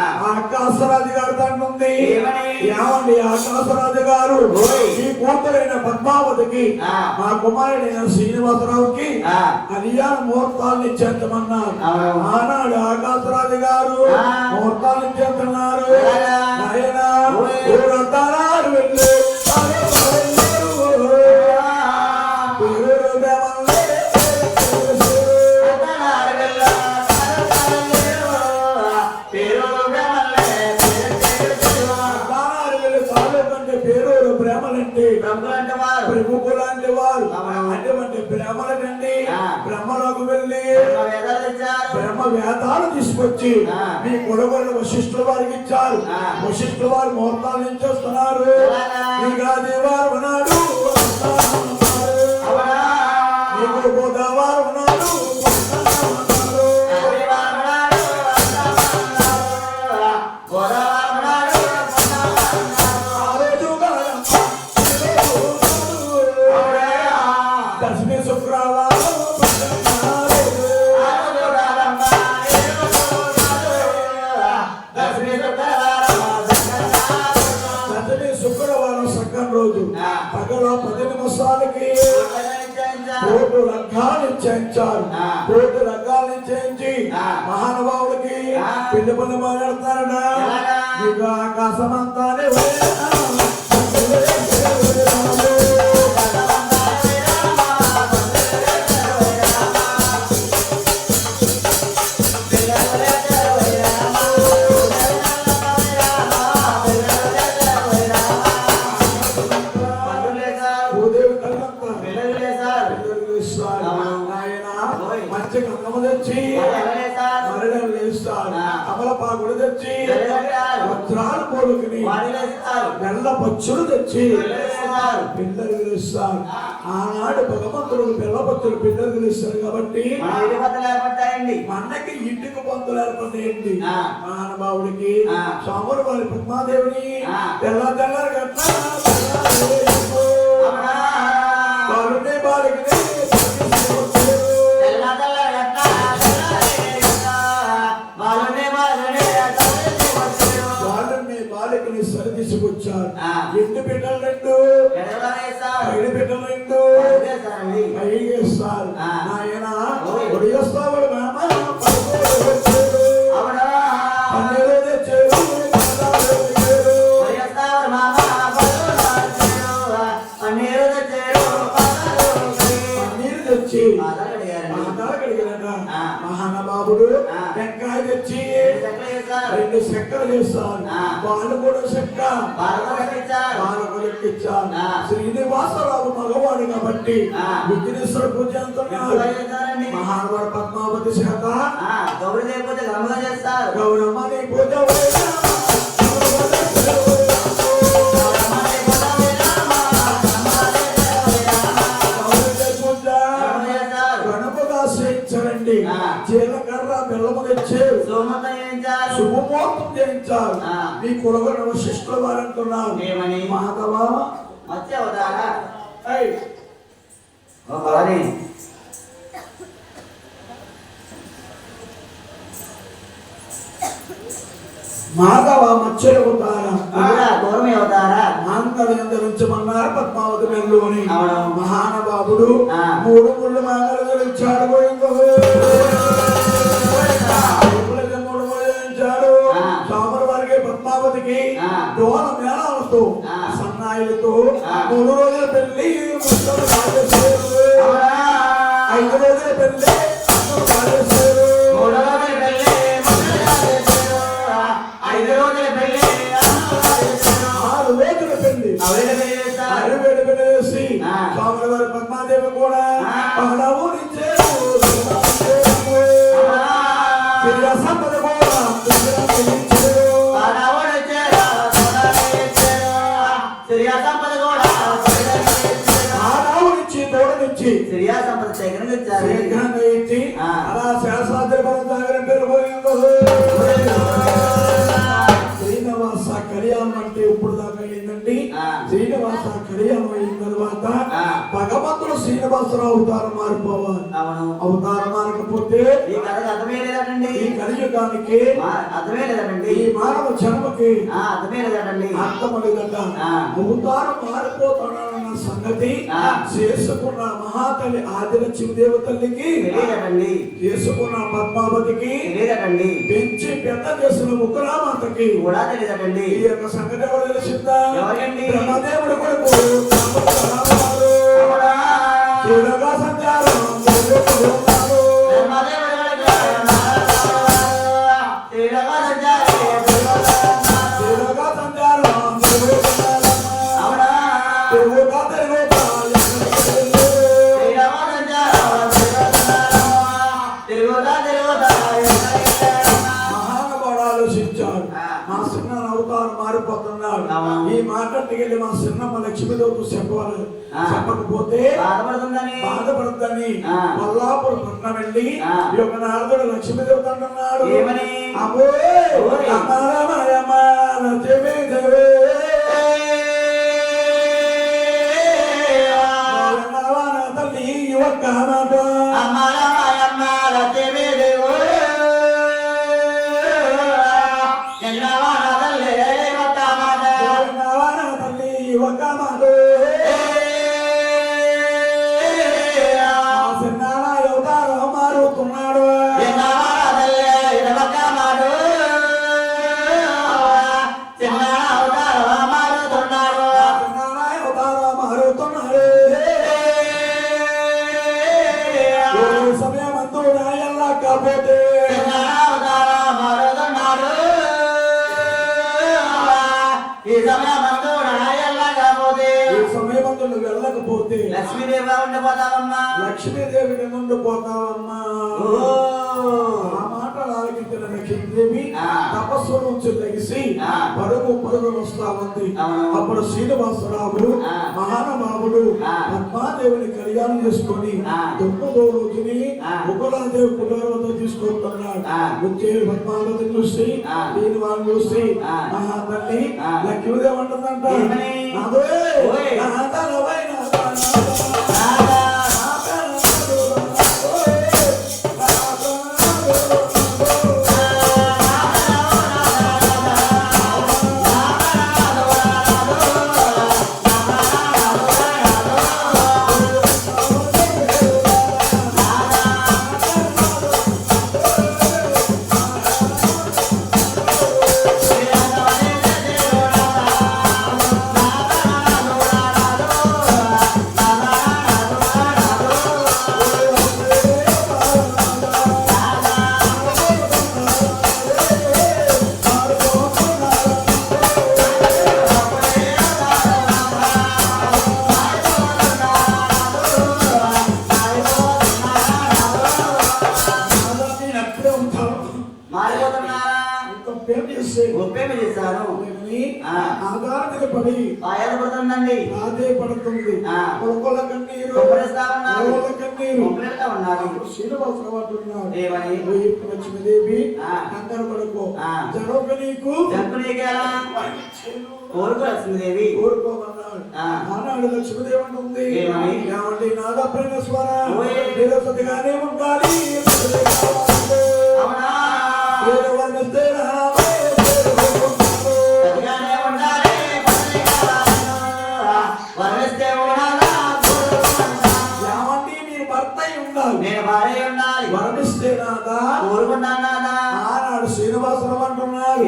ఆ. ఆకాశరాజు గారు ఏమని? ఏమండి ఆకాశరాజు గారు. ఈ కూతురైన పద్మావతికి. మా కుమారుడైన శ్రీనివాసరావుకి. కళ్యాణ ముహూర్తాన్ని చేర్చమన్నారు. ఆనాడు ఆకాశరాజు గారు. ముహూర్తాన్ని చేస్తున్నారు. ఊరంతారు వెళ్ళు అటువంటి బ్రహ్మల కండి ఆ. బ్రహ్మలోకి వెళ్ళి బ్రహ్మ వేదాలు తీసుకొచ్చి. మీ కొడుకులు వశిష్ఠుల వారికి ఇచ్చారు. వశిష్ఠుల వారు ముహూర్తాలు చేస్తున్నారు అలాగా. యుగాది వారు శుక్రవారం రోజు ఆ. పగల పది నిమిషాలకి కోటి రంగాలు చేయించారు ఆ. కోటి రంగాలు చేయించి ఆ. మహానుభావుడికి. పెళ్ళి పని మాట్లాడతారట ఎలాగా? ఇక ఆకాశమంతానే పచ్చులు తెచ్చి పిల్లలు పిలుస్తారు. ఆనాడు భగవంతుడు పిల్ల పచ్చులు పిల్లలు పిలుస్తారు కాబట్టి మనకి ఇంటికి పంతులు ఏర్పడేయండి. మహానుభావుడికి వారి పద్మాదేవిని. తెల్ల తెల్లరు గట్ల ఎండు బిడ్డలు రెండు ఐదు బిడ్డలు రెండు. అయ్యేస్తారు ఆ. నాయన ఓయ్. విఘ్నేశ్వర పూజ మహానుభావుడు పద్మావతి శాఖ గౌరీ లేకపోతే గమగా చేస్తారు. గౌరమ్మ నీ పూజ. జీలకర్ర బెల్లము తెచ్చారు. సోమత చేయించారు. మీ కులగడ శిష్యుల వారు అంటున్నారు ఏమని మాధవా ఏయ్, ఓ భవాని మాధవ కూడా గౌరవ అవతారా మాంగళ్యంధరించమన్నారు పద్మావతి మెల్లోని. మహానుభావుడు. మూడు ముళ్ళు ధరించాడు. స్వాముల వారికి పద్మావతికి. డోల మేళాలతో. సన్నాయిలతో. మూడు రోజుల పెళ్ళి శ్రీనివాసరావు అవతారం మారిపోవాలి అవతారం మారకపోతే ఈ కథకు అర్థమే లేదటండి ఈ కలియుగానికి అర్థమే లేదటండి ఈ మానవ జన్మకి ఆ, అర్థమే లేదటండి అర్థమలేదట ఆ. అవతారం మారిపోతాడన్న సంగతి. చేసుకున్న మహాతల్లి ఆదిలక్ష్మి దేవతల్లికి తెలియదటండి చేసుకున్న పద్మావతికి తెలియదటండి పెంచి పెద్ద చేసిన ముకురామాతకి కూడా తెలియదటండి ఈ యొక్క సంగతి ఎవరు తెలిసిందా? ఎవరండి? బ్రహ్మదేవుడు కొడుకు. ఈ మాట వెళ్ళి మా చిన్నమ్మ లక్ష్మీదేవితో చెప్పవాలి. చెప్పకపోతే బాధపడుతుందని బాధపడద్దని. కొల్లాపురం పట్నం వెళ్ళి. ఈ యొక్క నారదుడు లక్ష్మీదేవితో అంటున్నాడు. తల్లి యొక్క మాట తల్లి సమయమందు నువ్వు వెళ్ళకపోతే లక్ష్మీదేవిగా ఉండిపోతావమ్మా లక్ష్మీదేవి నుండి పోతావమ్మా ఓ ఆ మాటలు ఆలకించిన ఆ. తపస్సు నుంచి లెగిసి ఆ. పరుగు పరుగులు వస్తా ఉంది. అప్పుడు శ్రీనివాసరావు ఆ. మహానుభావుడు ఆ. పద్మాదేవిని కళ్యాణం చేసుకొని ఆ. తొమ్మిదో రోజుని ఆ. ముకులాదేవి కులాలతో తీసుకుంటున్నాడు ఆ. వచ్చే పద్మావతి చూసి ఆ. దీని వాళ్ళు చూసి ఆ. మహా తల్లి ఆ. లక్ష్మీదేవి అంటుందంట ఏమని? నాదే, అప్పుడు శ్రీనివాసరావు నీకు. కోరుకోమన్నాడు. ఆనాడు లక్ష్మీదేవి అంటుంది? ఏమండి నాదప్రైన స్వర. ఓయ్. నిరసతిగానే ఉండాలి. ఉండాలి నేను భార్య ఉండాలి వర్ణిస్తే నాదా కోరుకుంటానా ఆనాడు శ్రీనివాసరావు అంటున్నాడు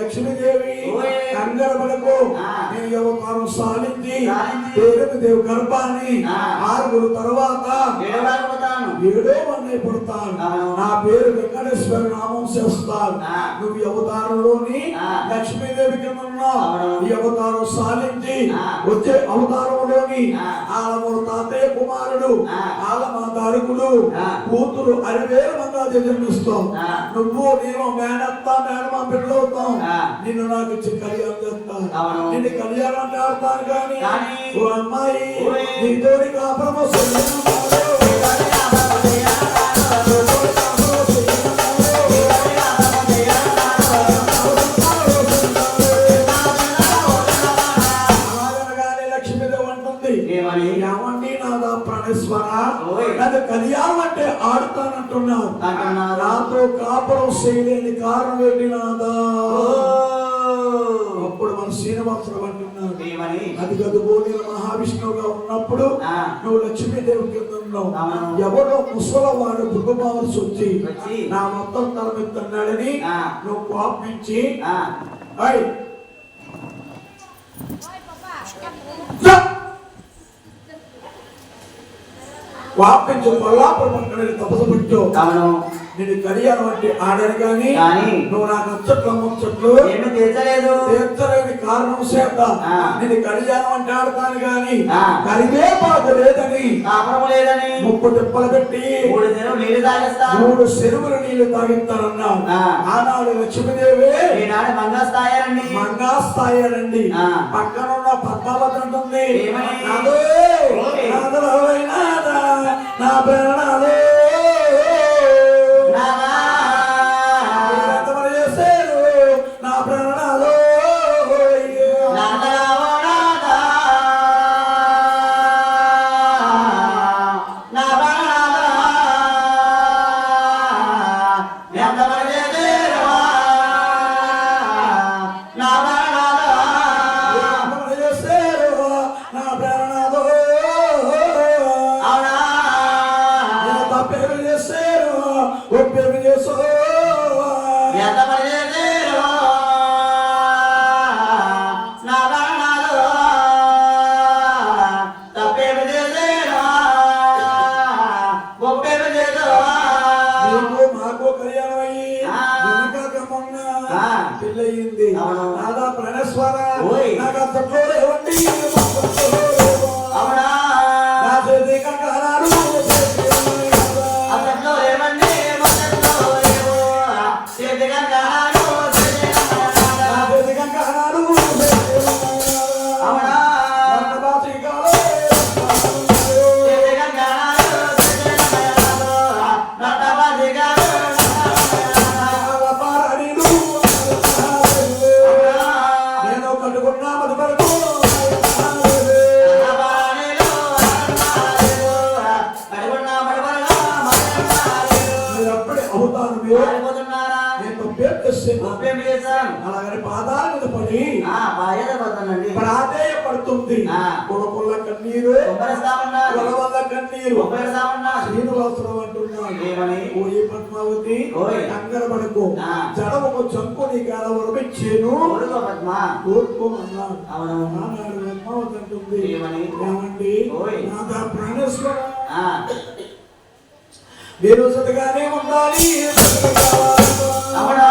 లక్ష్మీదేవి ఓయ్. కంగారు పడకు ఆ. నేను అవతారం సాధించి దేవు గర్భాన్ని. ఆరుగురు తర్వాత ఏడో వన్నే పుడతాను. నా పేరు వెంకటేశ్వర నామం చేస్తాను. నువ్వు అవతారంలోని. లక్ష్మీదేవి కింద ఉన్నావు. ఈ అవతారం సాధించి. వచ్చే అవతారంలోని. ఆలమూరు తాతయ్య కుమారుడు. ఆలమా తారకుడు. కూతురు అరివేల మంది జన్మిస్తావు ఆ. నువ్వు నేను మేనత్తా మేనమా బిడ్డలవుతాం ఆ. నిన్ను నాకు ఇచ్చి కళ్యాణం చేస్తాను. నిన్ను కళ్యాణం చేస్తాను కానీ ఓ అమ్మాయి. నీతోని కాపురం అంటున్నారు. నాతో కాపురం చేయలేని కారణం ఏంటి నాదా? అప్పుడు మన శ్రీనివాసరావు అంటున్నాడు అది గదుబో నేను మహావిష్ణువుగా ఉన్నప్పుడు. నువ్వు లక్ష్మీదేవి కింద ఉన్నావు. ఎవరో ముసలవాడు భృగుమావలసి వచ్చి వచ్చి. నా మొత్తం తల మీద తన్నాడని ఆ. నువ్వు కోపించి "ఏయ్, రా!" కోపించి కొల్లాపురం పక్కన తపసు పెట్టు అవును నేను కళ్యాణం అంటే ఆడాను కానీ కానీ నువ్వు నాకు నచ్చట్లు ముచ్చట్లు ఏమి తీర్చలేదు తీర్చలేని కారణం చేత. నేను కళ్యాణం అంటే ఆడతాను గాని ఆ. కలిగే బాధ లేదని కాపురం లేదని ముప్పు తిప్పలు పెట్టి మూడు దినం నీళ్ళు తాగేస్తాను మూడు చెరువులు నీళ్ళు తాగిస్తానన్నావు. ఆనాడు లక్ష్మీదేవి ఈనాడు మంగళస్థాయాలండి మంగాస్తాయానండి ఆ. పక్కనున్న పద్మావతి అంటుంది ఏమని? నాదో, ఓయ్. నాదోయ్ నాదా, నా ప్రాణాలే. నాదా. చేస్తాను అలాగని పాదాల మీద పడి ప్రాధేయపడుతుంది. కొడుకుల కన్నీరు కులవల్ల కన్నీరు. శ్రీనివాసరావు అంటున్నాడు? ఓయి పద్మావతి. కంగర పడుకో. జడముకు చంపు నీ కాల వరమిచ్చేను కోరుకోమన్నాడు. పద్మావతి అంటుంది? ఏమండి? ప్రాణేశ్వర. మీరు సతగానే ఉండాలి. అవునా?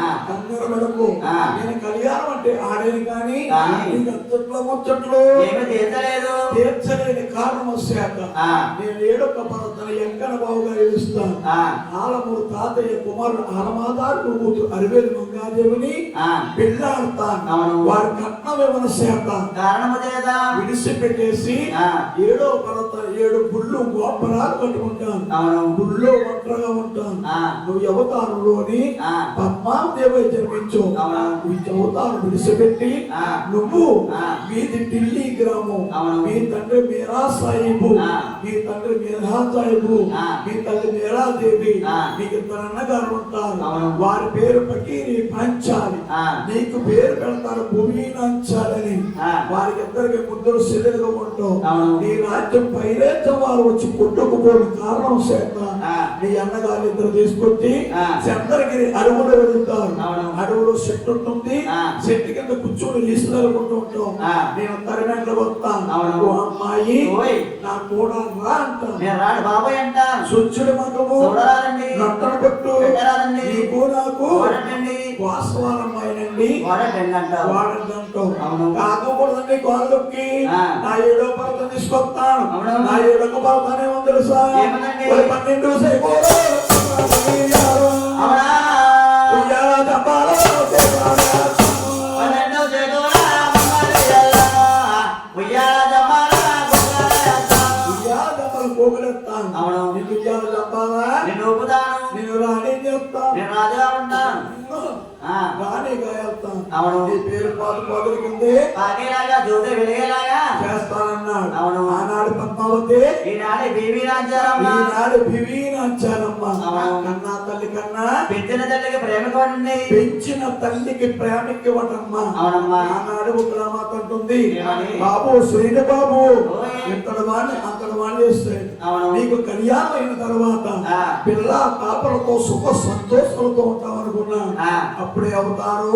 పద్మావతి ఆ. నేను కళ్యాణం అంటే ఆడేది కానీ అంతట్లో ముచ్చట్లు తీర్చలేదు తీర్చలేని కారణం వచ్చాక. నేను ఏడొక్క పర్వతన ఎంకన బావుగా ఏడుస్తాను ఆలమూరు తాతయ్య కుమారుడు ఆలమాదారు కూతురు అరివేలు మంగాదేవిని పెళ్ళాడతాను. వారి కట్నం ఏమైనా చేస్తాను కారణము చేత విడిచిపెట్టేసి. ఏడో పర్వత ఏడు గుళ్ళు గోపురాలు కట్టుకుంటాను గుళ్ళో ఒంటరిగా ఉంటాను. నువ్వు అవతారంలోని ఆ. పద్మాదేవి అవును. ఈ అవతారం విడిచిపెట్టి. నువ్వు. మీది ఢిల్లీ గ్రామం. మీ తండ్రి మీరా సాహిబు. మీ తండ్రి మీరా సాహిబు. మీ తల్లి మీరా దేవి. నీకు ఇద్దరు అన్నగారు ఉంటారు. వారి పేరు పకీరి పంచాలి. నీకు పేరు పెడతారు భూమి నంచాలని. వారికి ఇద్దరికి ముద్దులు సెల్లెలుగా ఉంటావు. నీ రాజ్యం పైరేత్తం వారు వచ్చి కొట్టుకుపోయిన కారణం చేత నీ అన్నగారు ఇద్దరు తీసుకొచ్చి. చంద్రగిరి అడవులు వెళ్తారు. అడవులో చెట్టు ఉంటుంది. చెట్టు కింద కూర్చొని తీసుకెళ్ళుకుంటూ ఉంటాం ఆ. నేను తరిమెట్లు వస్తాను అమ్మాయి. నా కూడా రా అంటాను నేను రాడు బాబాయ్ మగము చూడరాదండి నట్టను పెట్టు. నీకు వాడటండి అంటావు వాడంటాం అవును. కాకూడదండి ఆ. నా ఏడో పర్వతం తీసుకొస్తాను. నా ఏడొక పర్వతం ఏమో తెలుసా? పన్నెండు సేపోలు అవును. నీ పేరు పాదు పాదులకింది పాకేలాగా జ్యోతి వెలిగేలాగా చేస్తానన్నాడు అవును. ఆనాడు పద్మావతి ఈనాడు బీబీ రాజ్యారమ్మ ఈనాడు వివీనాచారమ్మ అవును. కన్నా తల్లి కన్నా పెంచిన తల్లికి ప్రేమ కొనండి పెంచిన తల్లికి ప్రేమిక్కవటమ్మా అవునమ్మా. ఆనాడు మాట అంటుంది? బాబు శ్రీన బాబు. ఇంతటి వాడిని అవును. నీకు కళ్యాణం అయిన తర్వాత. పిల్ల పాపలతో సుఖ సంతోషాలతో ఉంటాం అనుకున్నా. అప్పుడే అవుతారు